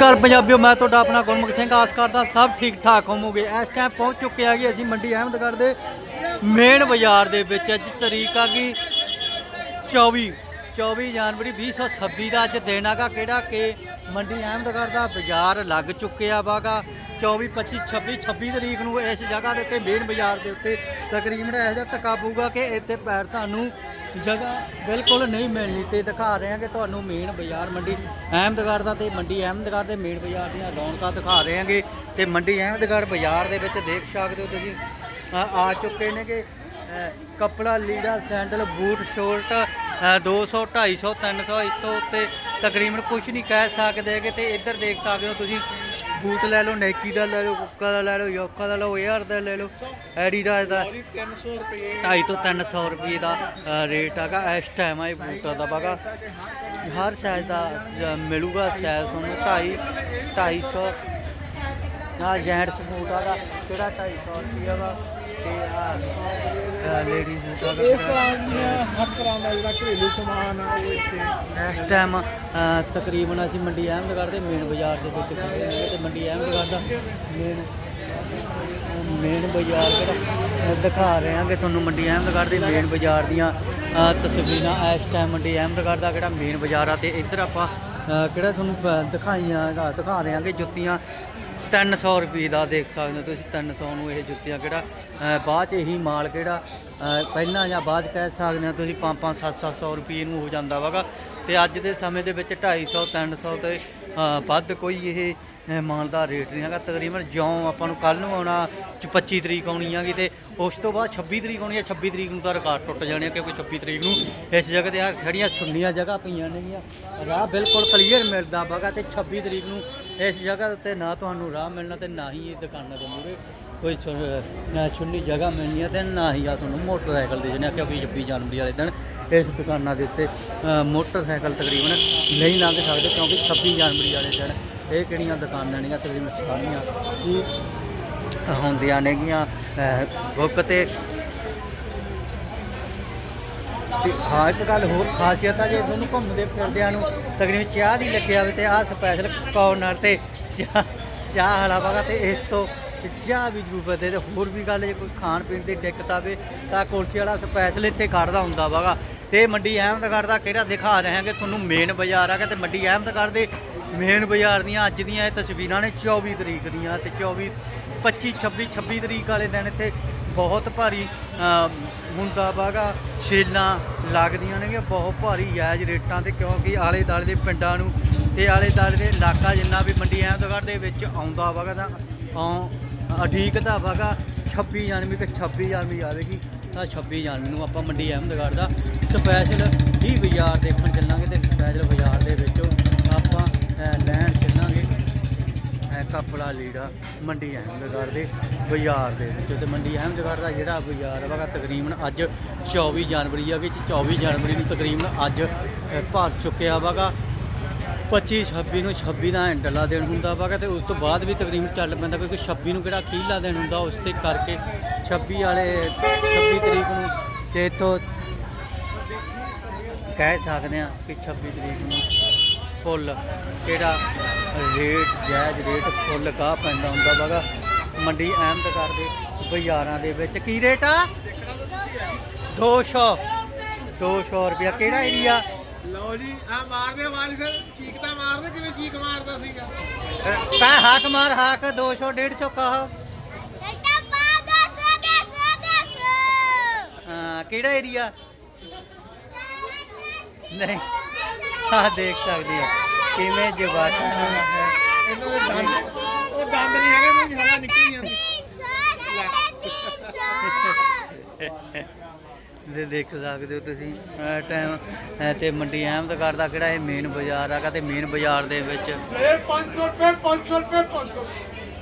ਗੱਲ ਪੰਜਾਬੀਓ, ਮੈਂ ਤੁਹਾਡਾ ਆਪਣਾ ਗੁਰਮੁਖ ਸਿੰਘ, ਆਸ ਕਰਦਾ ਸਭ ਠੀਕ ਠਾਕ ਹੋਵੋਗੇ। ਇਸ ਟਾਈਮ ਪਹੁੰਚ ਚੁੱਕੇ ਆ ਜੀ ਅਸੀਂ ਮੰਡੀ ਅਹਿਮਦਗੜ੍ਹ ਦੇ ਮੇਨ ਬਾਜ਼ਾਰ ਦੇ ਵਿੱਚ। ਅੱਜ ਤਰੀਕ ਆ ਗਈ 24 24 ਜਨਵਰੀ 2026 ਦਾ ਅੱਜ ਦਿਨ ਹੈਗਾ ਕਿਹੜਾ ਕਿ ਮੰਡੀ ਅਹਿਮਦਗੜ੍ਹ ਦਾ ਬਾਜ਼ਾਰ ਲੱਗ ਚੁੱਕਿਆ ਵਾਗਾ। 24 25 26 26 ਤਰੀਕ ਨੂੰ ਇਸ ਜਗ੍ਹਾ ਦੇ ਉੱਤੇ ਮੇਨ ਬਾਜ਼ਾਰ ਦੇ ਉੱਤੇ ਤਕਰੀਬਨ ਇਹੋ ਜਿਹਾ ਟਕਾ ਪਊਗਾ ਕਿ ਇੱਥੇ ਪੈਰ ਤੁਹਾਨੂੰ ਜਗ੍ਹਾ ਬਿਲਕੁਲ ਨਹੀਂ ਮਿਲਣੀ ਤੇ ਦਿਖਾ ਰਹੇ ਹਾਂ ਕਿ ਤੁਹਾਨੂੰ ਮੇਨ ਬਾਜ਼ਾਰ ਮੰਡੀ ਅਹਿਮਦਗੜ੍ਹ ਦਾ ਤੇ ਮੰਡੀ ਅਹਿਮਦਗੜ੍ਹ ਦੇ ਮੇਨ ਬਾਜ਼ਾਰ ਦੀਆਂ ਰੌਣਕਾਂ ਦਿਖਾ ਰਹੇ ਹਾਂਗੇ ਤੇ ਮੰਡੀ ਅਹਿਮਦਗੜ੍ਹ ਬਾਜ਼ਾਰ ਦੇ ਵਿੱਚ ਦੇਖ ਸਕਦੇ ਹੋ ਤੁਸੀਂ ਆ ਚੁੱਕੇ ਨੇ ਕਿ ਅ, ਕੱਪੜਾ ਲੀੜਾ ਸੈਂਡਲ ਬੂਟ ਸ਼ੋਰਟ 200 250 300 ਇਸ ਤੋਂ ਉੱਤੇ ਤਕਰੀਬਨ ਕੁਝ ਨਹੀਂ ਕਹਿ ਸਕਦੇ ਕਿ ਤੇ ਇੱਧਰ ਦੇਖ ਸਕਦੇ ਹੋ ਤੁਸੀਂ ਬੂਟ ਲੈ ਲਓ ਨਾਈਕੀ ਦਾ ਲੈ ਲਓ ਕੁੱਕਾ ਦਾ ਲੈ ਲਓ ਯੋਕਾ ਦਾ ਲਓ 에ਅਰ ਦਾ ਲੈ ਲਓ ਐਡੀਡਾਸ ਦਾ। 300 ਰੁਪਏ। 250 ਤੋਂ 300 ਰੁਪਏ ਦਾ ਰੇਟ ਹੈਗਾ ਇਸ ਟਾਈਮ ਆ ਇਹ ਬੂਟਾਂ ਦਾ ਬਾਗਾ। ਹਰ ਸਾਈਜ਼ ਦਾ ਮਿਲੂਗਾ ਸਾਈਜ਼ ਤੁਹਾਨੂੰ 2.5 250 ਆ ਜੈਂਟਸ ਬੂਟ ਹੈਗਾ ਕਿਹੜਾ 250 ਰੁਪਏ ਆ ਲੇਡੀਜ਼ ਬੂਟ ਇਸ ਤਰ੍ਹਾਂ ਦੀਆਂ ਹਰ ਤਰ੍ਹਾਂ ਦਾ ਜਿਹੜਾ ਘਰੇਲੂ ਸਮਾਨ ਆ ਉਹ ਇੱਥੇ ਇਸ ਟਾਈਮ ਤਕਰੀਬਨ ਅਸੀਂ ਮੰਡੀ ਅਹਿਮਦਗੜ੍ਹ ਦੇ ਮੇਨ ਬਾਜ਼ਾਰ ਦੇ ਵਿੱਚ ਖੜੇ ਹਾਂ। ਤੇ ਮੰਡੀ ਅਹਿਮਦਗੜ੍ਹ ਦਾ ਮੇਨ ਮੇਨ ਬਾਜ਼ਾਰ ਜਿਹੜਾ ਦਿਖਾ ਰਹੇ ਹਾਂਗੇ ਤੁਹਾਨੂੰ ਮੰਡੀ ਅਹਿਮਦਗੜ੍ਹ ਦੇ ਮੇਨ ਬਾਜ਼ਾਰ ਦੀਆਂ ਤਸਵੀਰਾਂ। ਇਸ ਟਾਈਮ ਮੰਡੀ ਅਹਿਮਦਗੜ੍ਹ ਦਾ ਕਿਹੜਾ ਮੇਨ ਬਾਜ਼ਾਰ ਆ ਤੇ ਇੱਧਰ ਆਪਾਂ ਕਿਹੜਾ ਤੁਹਾਨੂੰ ਦਿਖਾਈਆਂ, ਦਿਖਾ ਰਹੇ ਹਾਂਗੇ ਜੁੱਤੀਆਂ 300 ਰੁਪਏ ਦਾ ਦੇਖ ਸਕਦੇ ਹੋ ਤੁਸੀਂ 300 ਨੂੰ ਇਹ ਜੁੱਤੀਆਂ ਕਿਹੜਾ ਬਾਅਦ ਚ ਇਹੀ ਮਾਲ ਕਿਹੜਾ ਪਹਿਲਾਂ ਜਾਂ ਬਾਅਦ 'ਚ ਕਹਿ ਸਕਦੇ ਹਾਂ ਤੁਸੀਂ 5-5 7-700 ਰੁਪਏ ਨੂੰ ਹੋ ਜਾਂਦਾ ਵਾਗਾ। ਤੇ ਅੱਜ ਦੇ ਸਮੇਂ ਦੇ ਵਿੱਚ 250 300 ਤੇ ਅ, ਵੱਧ ਕੋਈ ਇਹ ਮਾਲ ਦਾ ਰੇਟ ਨਹੀਂ ਹੈਗਾ। ਤਕਰੀਬਨ ਜਿਉਂ ਆਪਾਂ ਨੂੰ ਕੱਲ ਨੂੰ ਆਉਣਾ ਚ 25 ਤਰੀਕ ਆਉਣੀ ਹੈਗੀ ਤੇ ਉਸ ਤੋਂ ਬਾਅਦ 26 ਤਰੀਕ ਆਉਣੀ ਹੈ 26 ਤਰੀਕ ਨੂੰ ਤਾਂ ਰਿਕਾਰਡ ਟੁੱਟ ਜਾਣੇ ਆ ਕਿਉਂਕਿ 26 ਤਰੀਕ ਨੂੰ ਇਸ ਜਗ੍ਹਾ ਤੇ ਆ ਖੜੀਆਂ ਸੁੰਨੀਆਂ ਜਗ੍ਹਾ ਪਈਆਂ ਨੇਗੀਆਂ। ਰਾਹ ਬਿਲਕੁਲ ਕਲੀਅਰ ਮਿਲਦਾ ਵਗਾ ਤੇ 26 ਤਰੀਕ ਨੂੰ ਇਸ ਜਗ੍ਹਾ ਉੱਤੇ ਨਾ ਤੁਹਾਨੂੰ ਰਾਹ ਮਿਲਣਾ ਤੇ ਨਾ ਹੀ ਇਹ ਦੁਕਾਨਾਂ ਦੇ ਮੂਹਰੇ ਕੋਈ ਸੁੰਨੀ ਜਗ੍ਹਾ ਮਿਲਣੀ ਹੈ ਤੇ ਨਾ ਹੀ ਆ ਤੁਹਾਨੂੰ ਮੋਟਰਸਾਈਕਲ ਦੇ ਜਨੇ ਕਿਉਂਕਿ 26 ਜਨਵਰੀ ਵਾਲੇ ਦਿਨ ਇਸ ਦੁਕਾਨਾਂ ਦੇ ਉੱਤੇ ਮੋਟਰਸਾਈਕਲ ਤਕਰੀਬਨ ਨਹੀਂ ਲੰਘ ਸਕਦੇ ਕਿਉਂਕਿ 26 ਜਨਵਰੀ ਵਾਲੇ ਦਿਨ ਇਹ ਕਿਹੜੀਆਂ ਦੁਕਾਨਾਂ ਨੇ ਤਕਰੀਬਨ ਸਾਰੀਆਂ ਹੀ ਹੁੰਦੀਆਂ ਨੇਗੀਆਂ ਬੁੱਕ ਤੇ ਤੇ ਹਾਂ, ਇੱਕ ਗੱਲ ਹੋਰ ਖਾਸੀਅਤ ਆ ਜੇ ਤੁਹਾਨੂੰ ਘੁੰਮਦੇ ਫਿਰਦਿਆਂ ਨੂੰ, ਤਕਰੀਬਨ ਚਾਹ ਦੀ ਲੱਗਿਆ ਹੋਵੇ ਤੇ ਆਹ ਸਪੈਸ਼ਲ ਕਾਰਨਰ ਤੇ ਚਾਹ ਚਾਹ ਵਾਲਾ ਵਗਾ ਤੇ ਇਸ ਤੋਂ ਚਾਹ ਵੀ ਜ਼ਰੂਰ ਬਦੇ ਤੇ ਹੋਰ ਵੀ ਗੱਲ ਜੇ ਕੋਈ ਖਾਣ ਪੀਣ ਦੀ ਦਿੱਕਤ ਆਵੇ ਤਾਂ ਕੁਲਚੇ ਵਾਲਾ ਸਪੈਸ਼ਲ ਇੱਥੇ ਖੜਦਾ ਹੁੰਦਾ ਵਗਾ ਤੇ ਮੰਡੀ ਅਹਿਮਦਗੜ੍ਹ ਦਾ ਕਿਹੜਾ ਦਿਖਾ ਰਹੇ ਹਾਂਗੇ? ਤੁਹਾਨੂੰ ਮੇਨ ਬਾਜ਼ਾਰ ਹੈਗਾ ਤੇ ਮੰਡੀ ਅਹਿਮਦਗੜ੍ਹ ਦੇ ਮੇਨ ਬਾਜ਼ਾਰ ਦੀਆਂ ਅੱਜ ਦੀਆਂ ਇਹ ਤਸਵੀਰਾਂ ਨੇ 24 ਤਰੀਕ ਦੀਆਂ ਤੇ 24 25 26 26 ਤਰੀਕ ਵਾਲੇ ਦਿਨ ਇੱਥੇ ਬਹੁਤ ਭਾਰੀ ਅਮ, ਹੁੰਦਾ ਵਾਗਾ ਛੇਲਾਂ ਲੱਗਦੀਆਂ ਨੇਗੀਆਂ ਬਹੁਤ ਭਾਰੀ ਜਾਇਜ਼ ਰੇਟਾਂ ਤੇ ਕਿਉਂਕਿ ਆਲੇ ਦਾਲੇ ਦੇ ਪਿੰਡਾਂ ਨੂੰ ਤੇ ਆਲੇ ਦਾਲੇ ਦੇ ਇਲਾਕਾ ਜਿੰਨਾ ਵੀ ਮੰਡੀ ਅਹਿਮਦਗੜ੍ਹ ਦੇ ਵਿੱਚ ਆਉਂਦਾ ਵਾਗਾ ਤਾਂ ਆਉਂ ਅਡੀਕਦਾ ਵਾਗਾ 26 ਜਨਵਰੀ ਤੇ 26 ਜਨਵਰੀ ਆਵੇਗੀ ਤਾਂ 26 ਜਨਵਰੀ ਨੂੰ ਆਪਾਂ ਮੰਡੀ ਅਹਿਮਦਗੜ੍ਹ ਦਾ ਸਪੈਸ਼ਲ ਹੀ ਬਾਜ਼ਾਰ ਦੇਖਣ ਚੱਲਾਂਗੇ ਤੇ ਸਪੈਸ਼ਲ ਬਾਜ਼ਾਰ ਦੇ ਵਿੱਚੋਂ ਆਪਾਂ ਲੈਣ ਚੱਲਾਂਗੇ ਹੈ ਕੱਪੜਾ ਲੀੜਾ ਮੰਡੀ ਅਹਿਮਦਗੜ੍ਹ ਦੇ। ਬਾਜ਼ਾਰ ਦੇ ਵਿੱਚ ਤੇ ਮੰਡੀ ਅਹਿਮਦਗੜ੍ਹ ਦਾ ਜਿਹੜਾ ਬਾਜ਼ਾਰ ਹੈਗਾ, ਤਕਰੀਬਨ ਅੱਜ 24 ਜਨਵਰੀ ਆ ਵਿੱਚ 24 ਜਨਵਰੀ ਨੂੰ ਤਕਰੀਬਨ ਅੱਜ ਭਰ ਚੁੱਕਿਆ ਵਾਗਾ 25 26 ਨੂੰ 26 ਦਾ ਐਂਡਲਾ ਦਿਨ ਹੁੰਦਾ ਵਾਗਾ ਤੇ ਉਸ ਤੋਂ ਬਾਅਦ ਵੀ ਤਕਰੀਬਨ ਚੱਲ ਪੈਂਦਾ ਕਿਉਂਕਿ 26 ਨੂੰ ਕਿਹੜਾ ਅਖੀਰਲਾ ਦਿਨ ਹੁੰਦਾ, ਉਸ ਤੇ ਕਰਕੇ 26 ਵਾਲੇ 26 ਤਰੀਕ ਨੂੰ ਤੇ ਇੱਥੋਂ ਕਹਿ ਸਕਦੇ ਆ ਕਿ 26 ਤਰੀਕ ਨੂੰ ਫੁੱਲ ਕਿਹੜਾ ਰੇਟ, ਜਾਇਜ਼ ਰੇਟ ਫੁੱਲ ਗਾਹ ਪੈਂਦਾ ਹੁੰਦਾ ਵਾਗਾ ਮੰਡੀ ਅਹਿਮਦਗੜ੍ਹ ਦੇ ਬਾਜ਼ਾਰਾਂ ਦੇ ਵਿੱਚ। ਕੀ ਰੇਟ ਆ? 200 200 ਰੁਪਿਆ ਕਿਹੜਾ ਏਰੀਆ ਲਓ ਜੀ ਆ ਮਾਰਦੇ ਆਵਾਜ਼ ਫਿਰ। ਚੀਕ ਤਾਂ ਮਾਰਦੇ ਕਿਵੇਂ ਚੀਕ ਮਾਰਦਾ ਸੀਗਾ? ਕਾ ਹਾਕ ਮਾਰ ਹਾਕ 200 150 ਕਹ। ਹਾਂ ਕਿਹੜਾ ਏਰੀਆ ਨਹੀਂ ਆ ਦੇਖ ਸਕਦੇ ਆ ਕਿਵੇਂ ਜਵਾਕਾਂ ਨੂੰ ਇਹਨਾਂ ਦੇ ਦੰਦ ਉਹ ਦੰਦ ਨਹੀਂ ਹੈਗੇ ਮੇਰੀ ਹਵਾ ਨਿਕਲੀ ਜਾਂਦੀ। ਦੇ ਦੇਖ ਸਕਦੇ ਹੋ ਤੁਸੀਂ ਟਾਈਮ ਤੇ ਮੰਡੀ ਅਹਿਮਦਗੜ੍ਹ ਦਾ ਕਿਹੜਾ ਇਹ ਮੇਨ ਬਾਜ਼ਾਰ ਹੈਗਾ ਤੇ ਮੇਨ ਬਾਜ਼ਾਰ ਦੇ ਵਿੱਚ ਇਹ 500 ਰੁਪਏ 500 ਰੁਪਏ 500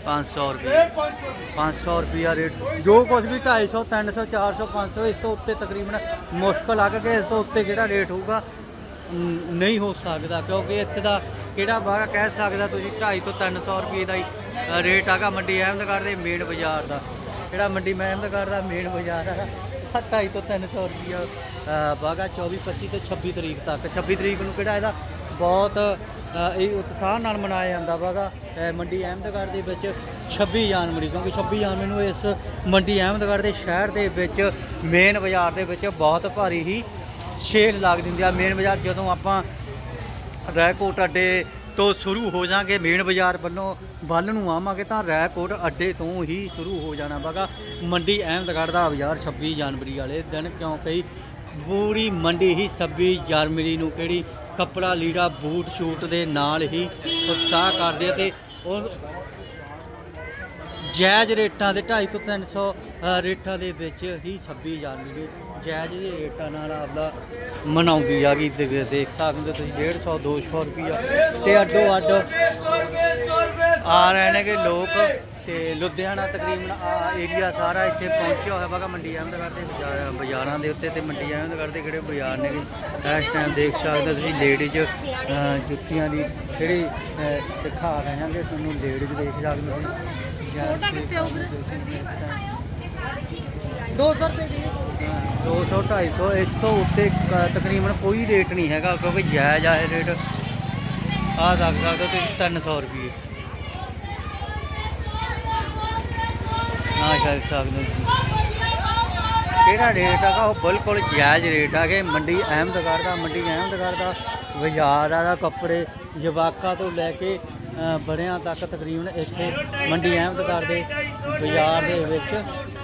500 ਰੁਪਏ। ਇਹ 500 500 ਰੁਪਿਆ ਰੇਟ ਜੋ ਕੁਝ ਵੀ 250 300 400 500 ਇਸ ਤੋਂ ਉੱਤੇ ਤਕਰੀਬਨ ਮੁਸ਼ਕਲ ਆ ਕਿ ਇਸ ਤੋਂ ਉੱਤੇ ਕਿਹੜਾ ਰੇਟ ਹੋਊਗਾ ਨਹੀਂ ਹੋ ਸਕਦਾ ਕਿਉਂਕਿ ਇੱਥੇ ਦਾ ਕਿਹੜਾ ਬਾਹਰ ਕਹਿ ਸਕਦਾ ਤੁਸੀਂ 250 ਤੋਂ 300 ਰੁਪਏ ਦਾ ਹੀ ਰੇਟ ਹੈਗਾ ਮੰਡੀ ਅਹਿਮਦਗੜ੍ਹ ਦੇ ਮੇਨ ਬਾਜ਼ਾਰ ਦਾ। ਜਿਹੜਾ ਮੰਡੀ ਅਹਿਮਦਗੜ੍ਹ ਦਾ ਮੇਨ ਬਾਜ਼ਾਰ ਹੈਗਾ 250 ਤੋਂ 300 ਰੁਪਿਆ ਬਾਗਾ 24 25 ਤੇ 26 ਤਰੀਕ ਤੱਕ। 26 ਤਰੀਕ ਨੂੰ ਕਿਹੜਾ ਇਹਦਾ ਬਹੁਤ ਇਹ ਉਤਸ਼ਾਹ ਨਾਲ ਮਨਾਇਆ ਜਾਂਦਾ ਵਾਗਾ ਅ, ਮੰਡੀ ਅਹਿਮਦਗੜ੍ਹ ਦੇ ਵਿੱਚ 26 ਜਨਵਰੀ ਕਿਉਂਕਿ 26 ਜਨਵਰੀ ਨੂੰ ਇਸ ਮੰਡੀ ਅਹਿਮਦਗੜ੍ਹ ਦੇ ਸ਼ਹਿਰ ਦੇ ਵਿੱਚ ਮੇਨ ਬਾਜ਼ਾਰ ਦੇ ਵਿੱਚ ਬਹੁਤ ਭਾਰੀ ਹੀ ਛੇਲ ਲੱਗ ਦਿੰਦੀ ਆ। ਮੇਨ ਬਾਜ਼ਾਰ ਜਦੋਂ ਆਪਾਂ ਰੈਕੋਟ ਅੱਡੇ ਤੋਂ ਸ਼ੁਰੂ ਹੋ ਜਾਾਂਗੇ ਮੇਨ ਬਾਜ਼ਾਰ ਵੱਲੋਂ। ਵੱਲ ਨੂੰ ਆਵਾਂਗੇ ਤਾਂ ਰੈਕੋਟ ਅੱਡੇ ਤੋਂ ਹੀ ਸ਼ੁਰੂ ਹੋ ਜਾਣਾ ਵਾਗਾ ਮੰਡੀ ਅਹਿਮਦਗੜ੍ਹ ਦਾ ਬਾਜ਼ਾਰ 26 ਜਨਵਰੀ ਵਾਲੇ ਦਿਨ ਕਿਉਂਕਿ ਪੂਰੀ ਮੰਡੀ ਹੀ 26 ਜਨਵਰੀ ਨੂੰ ਕਿਹੜੀ ਕੱਪੜਾ ਲੀੜਾ ਬੂਟ ਸ਼ੂਟ ਦੇ ਨਾਲ ਹੀ ਉਤਸ਼ਾਹ ਕਰਦੇ ਆ ਤੇ ਉਹ ਜਾਇਜ਼ ਰੇਟਾਂ ਦੇ 250 ਤੋਂ 300 ਅ, ਰੇਟਾਂ ਦੇ ਵਿੱਚ ਹੀ 26 ਜਨਵਰੀ ਨੂੰ ਜਾਇਜ਼ ਰੇਟਾਂ ਨਾਲ ਆਪਦਾ ਮਨਾਉਂਦੀ ਆ ਗਈ ਤੇ ਦੇਖ ਸਕਦੇ ਹੋ ਤੁਸੀਂ 150 200 ਰੁਪਿਆ ਤੇ ਅੱਡੋ ਅੱਡ ਆ ਰਹੇ ਨੇ ਕਿ ਲੋਕ ਤੇ ਲੁਧਿਆਣਾ ਤਕਰੀਬਨ ਆ ਏਰੀਆ ਸਾਰਾ ਇੱਥੇ ਪਹੁੰਚਿਆ ਹੋਇਆ। ਬਾਗਾ ਮੰਡੀ ਅਹਿਮਦਗੜ੍ਹ ਦੇ ਬਾਜ਼ਾਰ- ਬਾਜ਼ਾਰਾਂ ਦੇ ਉੱਤੇ ਤੇ ਮੰਡੀ ਅਹਿਮਦਗੜ੍ਹ ਦੇ ਕਿਹੜੇ ਬਾਜ਼ਾਰ ਨੇ ਕਿ ਇਸ ਟਾਈਮ ਦੇਖ ਸਕਦੇ ਹੋ ਤੁਸੀਂ ਲੇਡੀਜ਼ ਜੁੱਤੀਆਂ ਦੀ ਜਿਹੜੀ ਦਿਖਾ ਰਹੇ ਹਾਂਗੇ ਤੁਹਾਨੂੰ ਲੇਡੀਜ਼ ਦੇਖ ਸਕਦੇ ਹੋ ਤੁਸੀਂ। ਛੋਟਾ ਕਿੱਥੇ ਹੋਊ ਵੀਰੇ? 200 ਰੁਪਏ ਦੀ। 200 250 ਇਸ ਤੋਂ ਉੱਤੇ ਤਕਰੀਬਨ ਕੋਈ ਰੇਟ ਨਹੀਂ ਹੈਗਾ, ਕਿਉਂਕਿ ਜਾਇਜ਼ ਆ ਇਹ ਰੇਟ ਆ ਦੇਖ ਸਕਦੇ ਹੋ ਤੁਸੀਂ 300 ਰੁਪਏ ਨਾ ਸ਼ਾਇਦ ਸਕਦੇ ਹੋ ਤੁਸੀਂ। ਕਿਹੜਾ ਰੇਟ ਹੈਗਾ? ਉਹ ਬਿਲਕੁਲ ਜਾਇਜ਼ ਰੇਟ ਹੈਗੇ ਮੰਡੀ ਅਹਿਮਦਗੜ੍ਹ ਦਾ, ਮੰਡੀ ਅਹਿਮਦਗੜ੍ਹ ਦਾ ਬਾਜ਼ਾਰ ਦਾ ਕੱਪੜੇ ਜਵਾਕਾਂ ਤੋਂ ਲੈ ਕੇ ਬੜਿਆਂ ਤੱਕ ਤਕਰੀਬਨ ਇੱਥੇ ਮੰਡੀ ਅਹਿਮਦਗੜ੍ਹ ਦੇ ਬਾਜ਼ਾਰ ਦੇ ਵਿੱਚ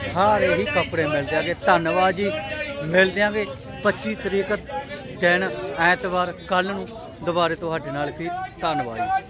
ਸਾਰੇ ਹੀ ਕੱਪੜੇ ਮਿਲਦੇ ਆਗੇ ਧੰਨਵਾਦ ਜੀ। ਮਿਲਦੇ ਆਂਗੇ 25 ਤਰੀਕ ਦਿਨ ਐਤਵਾਰ ਕੱਲ ਨੂੰ ਦੁਬਾਰੇ ਤੁਹਾਡੇ ਨਾਲ। ਫਿਰ ਧੰਨਵਾਦ ਜੀ।